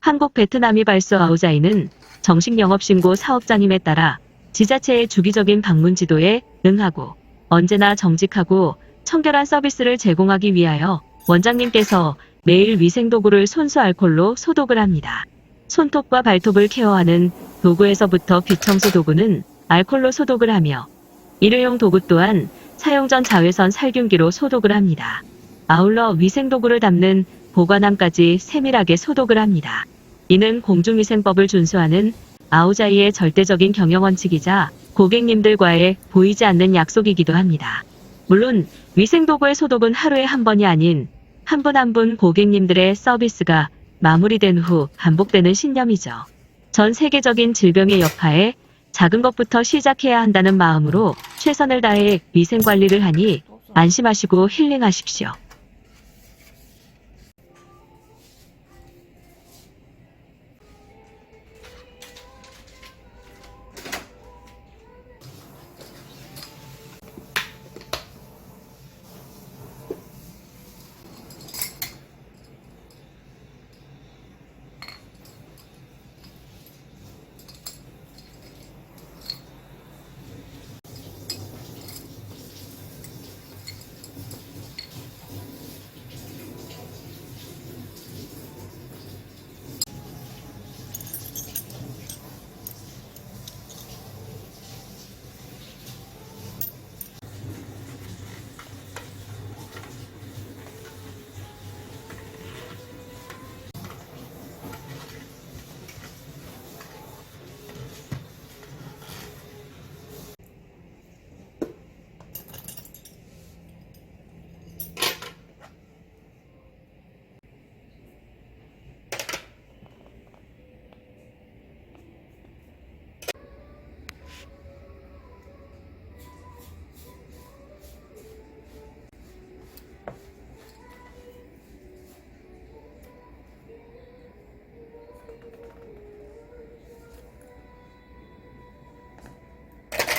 한국 베트남이 발수 아우자이는 정식 영업신고 사업장임에 따라 지자체의 주기적인 방문 지도에 응하고 언제나 정직하고 청결한 서비스를 제공하기 위하여 원장님께서 매일 위생도구를 손수 알콜로 소독을 합니다. 손톱과 발톱을 케어하는 도구에서부터 비청소 도구는 알콜로 소독을 하며 일회용 도구 또한 사용 전 자외선 살균기로 소독을 합니다. 아울러 위생도구를 담는 보관함까지 세밀하게 소독을 합니다. 이는 공중위생법을 준수하는 아우자이의 절대적인 경영 원칙이자 고객님들과의 보이지 않는 약속이기도 합니다. 물론 위생도구의 소독은 하루에 한 번이 아닌 한 분 한 분 고객님들의 서비스가 마무리된 후 반복되는 신념이죠. 전 세계적인 질병의 여파에 작은 것부터 시작해야 한다는 마음으로 최선을 다해 위생 관리를 하니 안심하시고 힐링하십시오.